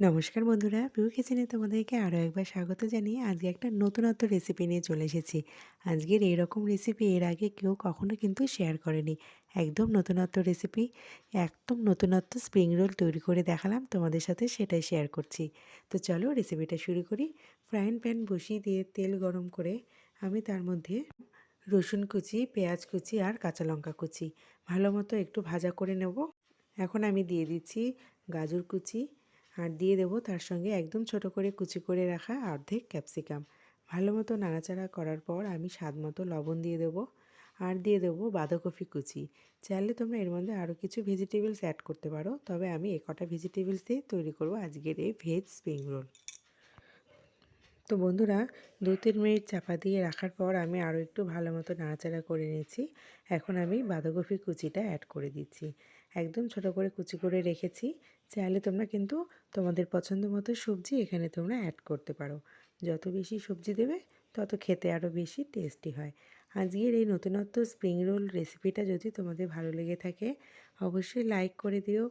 নমস্কার বন্ধুরা পিউ কিচেনে তোমাদেরকে আরও একবার স্বাগত জানিয়ে আজকে একটা নতুনত্ব রেসিপি নিয়ে চলে এসেছি। আজকের এইরকম রেসিপি এর আগে কেউ কখনো কিন্তু শেয়ার করেনি। একদম নতুনত্ব রেসিপি একদম নতুনত্ব স্প্রিং রোল তৈরি করে দেখালাম, তোমাদের সাথে সেটাই শেয়ার করছি। তো চলো রেসিপিটা শুরু করি। ফ্রাইং প্যান বসিয়ে দিয়ে তেল গরম করে আমি তার মধ্যে রসুন কুচি, পেঁয়াজ কুচি আর কাঁচা লঙ্কা কুচি। ভালো মতো একটু ভাজা করে নেব। এখন আমি দিয়ে দিচ্ছি গাজর কুচি আর দিয়ে দেবো তার সঙ্গে একদম ছোট করে কুচি করে রাখা অর্ধেক ক্যাপসিকাম। ভালো মতো নাড়াচাড়া করার পর আমি স্বাদ মতো লবণ দিয়ে দেবো। আর দিয়ে দেবো বাঁধাকপি কুচি। চাইলে তোমরা এর মধ্যে আরও কিছু ভেজিটেবলস অ্যাড করতে পারো। তবে আমি এ কটা ভেজিটেবলস দিয়ে তৈরি করব আজকের এই ভেজ স্প্রিং রোল তো বন্ধুরা, দু তিন মিনিট চাপা দিয়ে রাখার পর আমি আরও একটু ভালো মতো নাড়াচাড়া করে নিয়েছি। এখন আমি বাঁধাকপি কুচিটা অ্যাড করে দিচ্ছি। একদম ছোট করে কুচি করে রেখেছি। চাইলে তোমরা কিন্তু তোমাদের পছন্দ মতো সবজি এখানে তোমরা অ্যাড করতে পারো। যত বেশি সবজি দেবে, তত খেতে আরও বেশি টেস্টি হয়। আজকের এই নতুনত্ব স্প্রিং রোল রেসিপিটা যদি তোমাদের ভালো লেগে থাকে, অবশ্যই লাইক করে দিও।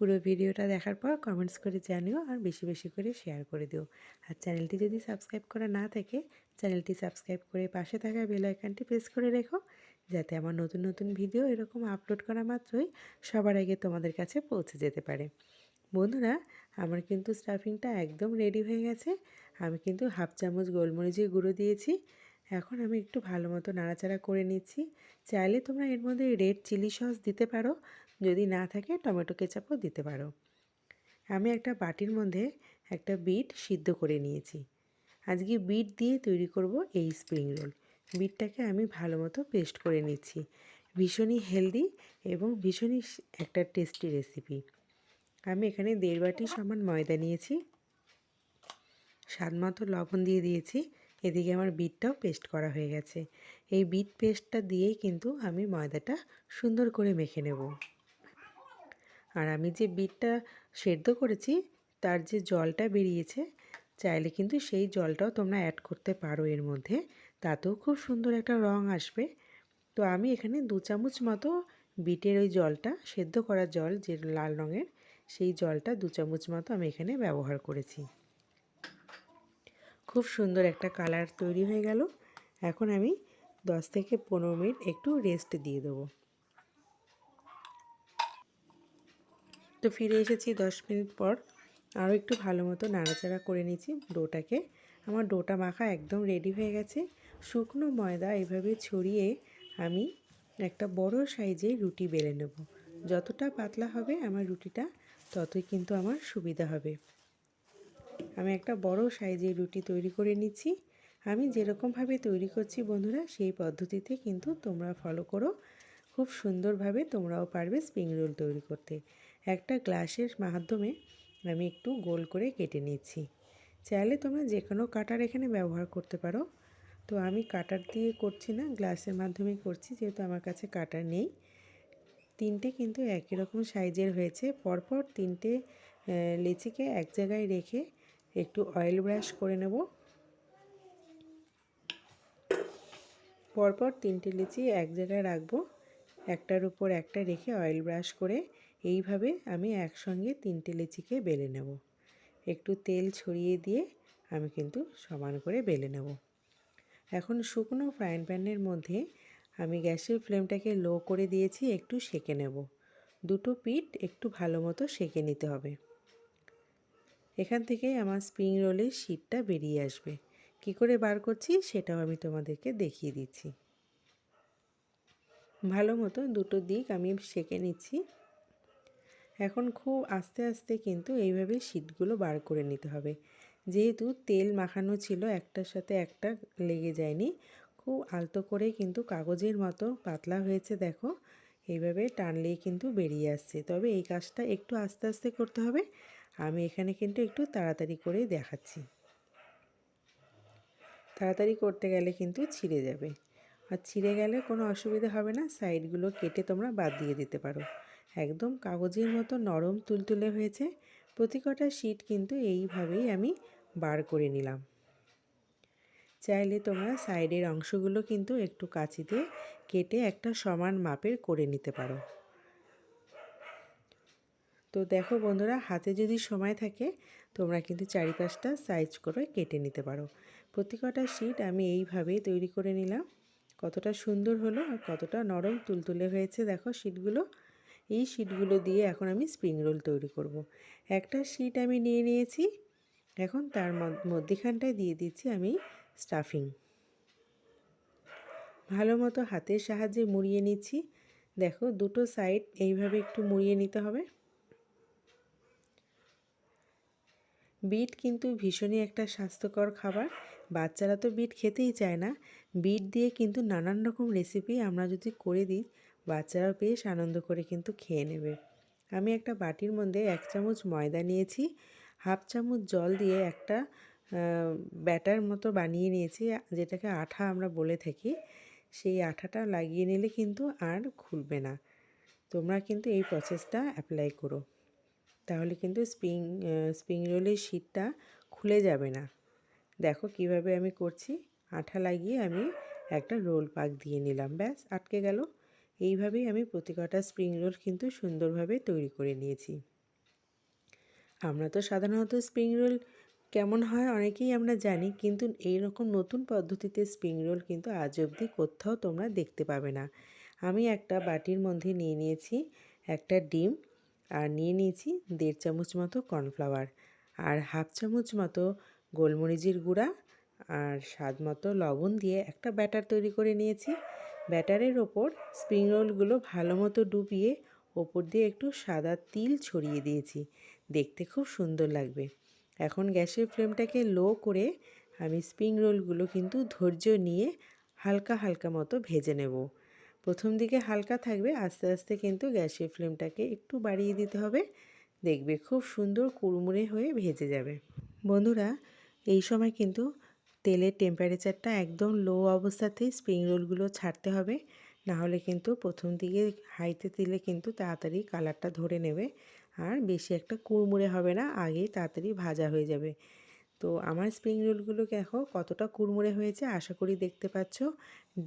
পুরো ভিডিওটা দেখার পর কমেন্টস করে জানিও আর বেশি বেশি করে শেয়ার করে দিও। আর চ্যানেলটি যদি সাবস্ক্রাইব করা না থাকে চ্যানেলটি সাবস্ক্রাইব করে পাশে থাকা বেল আইকনটি প্রেস করে রেখো, যাতে আমার নতুন নতুন ভিডিও এরকম আপলোড করা মাত্রই সবার আগে তোমাদের কাছে পৌঁছে যেতে পারে। বন্ধুরা, আমার কিন্তু স্টাফিংটা একদম রেডি হয়ে গেছে। আমি কিন্তু হাফ চামচ গোলমরিচের গুঁড়ো দিয়েছি। এখন আমি একটু ভালো মতো নাড়াচাড়া করে নিচ্ছি। চাইলে তোমরা এর মধ্যে রেড চিলি সস দিতে পারো। যদি না থাকে টমেটো কেচাপও দিতে পারো। আমি একটা বাটির মধ্যে একটা বিট সিদ্ধ করে নিয়েছি। আজকে বিট দিয়ে তৈরি করব এই স্প্রিং রোল। বিটটাকে আমি ভালো মতো পেস্ট করে নিচ্ছি। ভীষণই হেলদি এবং ভীষণই একটা টেস্টি রেসিপি। আমি এখানে দেড় বাটি সমান ময়দা নিয়েছি। স্বাদ মতো লবণ দিয়ে দিয়েছি। এদিকে আমার বিটটাও পেস্ট করা হয়ে গেছে। এই বিট পেস্টটা দিয়েই কিন্তু আমি ময়দাটা সুন্দর করে মেখে নেব। আর আমি যে বিটটা সেদ্ধ করেছি, তার যে জলটা বেরিয়েছে, চাইলে কিন্তু সেই জলটাও তোমরা অ্যাড করতে পারো এর মধ্যে। তাতেও খুব সুন্দর একটা রং আসবে। তো আমি এখানে দু চামচ মতো বিটের ওই জলটা, সেদ্ধ করা জল যে লাল রঙের, সেই জলটা দু চামচ মতো আমি এখানে ব্যবহার করেছি। খুব সুন্দর একটা কালার তৈরি হয়ে গেল। এখন আমি দশ থেকে পনেরো মিনিট একটু রেস্ট দিয়ে দেবো। তো ফিরে এসেছি দশ মিনিট পর। আরও একটু ভালো মতো নাড়াচাড়া করে নিয়েছি ডোটাকে। আমার ডোটা মাখা একদম রেডি হয়ে গেছে। শুকনো ময়দা এভাবে ছড়িয়ে আমি একটা বড় সাইজে রুটি বেলে নেব। যতটা পাতলা হবে আমার রুটিটা, ততই কিন্তু আমার সুবিধা হবে। আমি একটা বড় সাইজের রুটি তৈরি করে নিচ্ছি। আমি যেরকমভাবে তৈরি করছি বন্ধুরা, সেই পদ্ধতিতে কিন্তু তোমরা ফলো করো। খুব সুন্দরভাবে তোমরাও পারবে স্প্রিং রোল তৈরি করতে। একটা গ্লাসের মাধ্যমে আমি একটু গোল করে কেটে নিচ্ছি। চাইলে তোমরা যে কোনো কাটার এখানে ব্যবহার করতে পারো। তো আমি কাটার দিয়ে করছি না, গ্লাসের মাধ্যমে করছি, যেহেতু আমার কাছে কাটার নেই। তিনটে কিন্তু একই রকম সাইজের হয়েছে। পরপর তিনটে লিচিকে এক জায়গায় রেখে একটু অয়েল ব্রাশ করে নেব। পরপর তিনটে লিচি এক জায়গায় রাখব। একটার উপর একটা রেখে অয়েল ব্রাশ করে এইভাবে আমি একসঙ্গে তিনটে লিচিকে বেলে নেব। একটু তেল ছড়িয়ে দিয়ে আমি কিন্তু সমান করে বেলে নেব। এখন শুকনো ফ্রাইং প্যানের মধ্যে আমি গ্যাসের ফ্লেমটাকে লো করে দিয়েছি, একটু সেকে নেব। দুটো পিঠ একটু ভালো মতো সেকে নিতে হবে। এখান থেকে আমার স্প্রিং রোলের শীতটা বেরিয়ে আসবে। কি করে বার করছি সেটাও আমি তোমাদেরকে দেখিয়ে দিচ্ছি। ভালো মতো দুটো দিক আমি সেকে নিচ্ছি। এখন খুব আস্তে আস্তে কিন্তু এইভাবে শীতগুলো বার করে নিতে হবে। যেহেতু তেল মাখানো ছিল, একটার সাথে একটা লেগে যায়নি। খুব আলতো করে কিন্তু কাগজের মতো পাতলা হয়েছে দেখো। এইভাবে টানলেই কিন্তু বেরিয়ে আসছে। তবে এই কাজটা একটু আস্তে আস্তে করতে হবে। আমি এখানে কিন্তু একটু তাড়াতাড়ি করেই দেখাচ্ছি। তাড়াতাড়ি করতে গেলে কিন্তু ছিঁড়ে যাবে। আর ছিঁড়ে গেলে কোনো অসুবিধা হবে না। সাইডগুলো কেটে তোমরা বাদ দিয়ে দিতে পারো। একদম কাগজের মতো নরম তুলতুলে হয়েছে। প্রতি কটা শিট কিন্তু এইভাবেই আমি বার করে নিলাম। চাইলে তোমরা সাইডের অংশগুলো কিন্তু একটু কাঁচি দিয়ে কেটে একটা সমান মাপের করে নিতে পারো। তো দেখো বন্ধুরা, হাতে যদি সময় থাকে, তোমরা কিন্তু চারিপাশটা সাইজ করে কেটে নিতে পারো। প্রতি কটা শিট আমি এইভাবেই তৈরি করে নিলাম। কতটা সুন্দর হলো আর কতটা নরম তুলতুলে হয়েছে দেখো শিটগুলো এই শিটগুলো দিয়ে এখন আমি স্প্রিং রোল তৈরি করব। একটা শিট আমি নিয়ে নিয়েছি। এখন তার মধ্যেখানটায় দিয়ে দিচ্ছি আমি স্টাফিং ভালো মতো হাতের সাহায্যে মুড়িয়ে নিচ্ছি। দেখো দুটো সাইড এইভাবে একটু মুড়িয়ে নিতে হবে। বিট কিন্তু ভীষণই একটা স্বাস্থ্যকর খাবার। বাচ্চারা তো বিট খেতেই চায় না। বিট দিয়ে কিন্তু নানান রকম রেসিপি আমরা যদি করে দিই বাচ্চারাও বেশ আনন্দ করে কিন্তু খেয়ে নেবে। আমি একটা বাটির মধ্যে এক চামচ ময়দা নিয়েছি, হাফ চামচ জল দিয়ে একটা ব্যাটার মতো বানিয়ে নিয়েছি, যেটাকে আঠা আমরা বলে থাকি। সেই আঠাটা লাগিয়ে নিলে কিন্তু আর খুলবে না। তোমরা কিন্তু এই প্রসেসটা অ্যাপ্লাই করো। তাহলে কিন্তু স্প্রিং স্প্রিং রোলের শীটটা খুলে যাবে না। দেখো কীভাবে আমি করছি। আঠা লাগিয়ে আমি একটা রোল পাক দিয়ে নিলাম। ব্যাস, আটকে গেল। এইভাবেই আমি প্রতি কটা স্প্রিং রোল কিন্তু সুন্দরভাবে তৈরি করে নিয়েছি। আমরা তো সাধারণত স্প্রিং রোল কেমন হয় অনেকেই আমরা জানি, কিন্তু এই রকম নতুন পদ্ধতিতে স্প্রিং রোল কিন্তু আজ অবধি কোথাও তোমরা দেখতে পাবে না। আমি একটা বাটির মধ্যে নিয়ে নিয়েছি একটা ডিম আর নিয়ে নিয়েছি দেড় চামচ মতো কর্নফ্লাওয়ার আর হাফ চামচ মতো গোলমরিচের গুঁড়া আর স্বাদ মতো লবণ দিয়ে একটা ব্যাটার তৈরি করে নিয়েছি। ব্যাটারের ওপর স্প্রিং রোলগুলো ভালো মতো ডুবিয়ে ওপর দিয়ে একটু সাদা তিল ছড়িয়ে দিয়েছি। দেখতে খুব সুন্দর লাগবে। এখন গ্যাসের ফ্লেমটাকে লো করে আমি স্প্রিং রোলগুলো কিন্তু ধৈর্য নিয়ে হালকা হালকা মতো ভেজে নেব। প্রথম দিকে হালকা থাকবে, আস্তে আস্তে কিন্তু গ্যাসের ফ্লেমটাকে একটু বাড়িয়ে দিতে হবে। দেখবে খুব সুন্দর কুড়মুড়ে হয়ে ভেজে যাবে। বন্ধুরা, এই সময় কিন্তু তেলের টেম্পারেচারটা একদম লো অবস্থাতেই স্প্রিং রোলগুলো ছাড়তে হবে। না হলে কিন্তু প্রথম দিকে হাইতে দিলে কিন্তু তাড়াতাড়ি কালারটা ধরে নেবে। আর বেশি একটা কুড়মুড়ে হবে না, আগেই তাড়াতাড়ি ভাজা হয়ে যাবে। তো আমার স্প্রিং রোলগুলো দেখো কতটা কুড়মুড়ে হয়েছে, আশা করি দেখতে পাচ্ছ।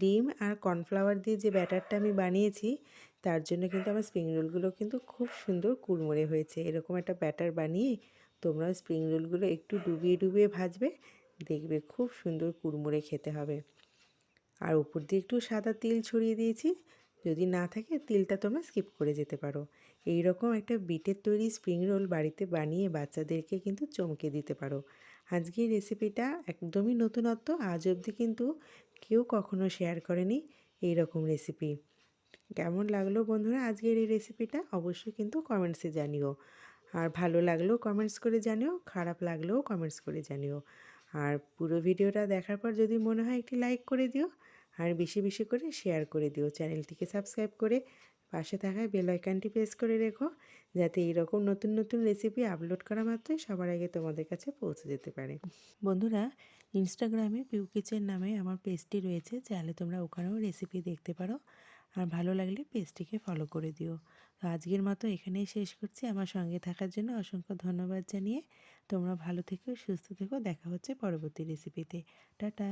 ডিম আর কর্নফ্লাওয়ার দিয়ে যে ব্যাটারটা আমি বানিয়েছি, তার জন্য কিন্তু আমার স্প্রিং রোলগুলো কিন্তু খুব সুন্দর কুড়মুড়ে হয়েছে। এরকম একটা ব্যাটার বানিয়ে তোমরা স্প্রিং রোলগুলো একটু ডুবিয়ে ডুবিয়ে ভাজবে। দেখবে খুব সুন্দর কুড়মুড়ে খেতে হবে। আর উপর দিয়ে একটু সাদা তিল ছড়িয়ে দিয়েছি। যদি না থাকে তিলটা তোমরা স্কিপ করে যেতে পারো। এই রকম একটা বিটের তৈরি স্প্রিং রোল বাড়িতে বানিয়ে বাচ্চাদেরকে কিন্তু চমকে দিতে পারো। আজকের রেসিপিটা একদমই নতুনত্ব, আজ অবধি কিন্তু কেউ কখনো শেয়ার করেনি এই রকম রেসিপি। কেমন লাগল বন্ধুরা আজকের এই রেসিপিটা অবশ্যই কিন্তু কমেন্টসে জানিও। আর ভালো লাগলেও কমেন্টস করে জানিও, খারাপ লাগলেও কমেন্টস করে জানিও। আর পুরো ভিডিওটা দেখার পর যদি মনে হয় একটি লাইক করে দিও, আর বেশি বেশি করে শেয়ার করে দিও চ্যানেলটিকে সাবস্ক্রাইব করে পাশে থাকা বেল আইকনটি প্রেস করে রেখো, যাতে এইরকম নতুন নতুন রেসিপি আপলোড করা মাত্রই সবার আগে তোমাদের কাছে পৌঁছে যেতে পারে। বন্ধুরা ইনস্টাগ্রামে পিউ কিচেন নামে আমার পেজটি রয়েছে, চাইলে তোমরা ওখানেও রেসিপি দেখতে পারো। আর ভালো লাগলে পেজটিকে ফলো করে দিও। তো আজকের মতো এখানেই শেষ করছি। আমার সঙ্গে থাকার জন্য অসংখ্য ধন্যবাদ জানিয়ে তোমরা ভালো থেকো সুস্থ থেকো দেখা হচ্ছে পরবর্তী রেসিপিতে টাটা।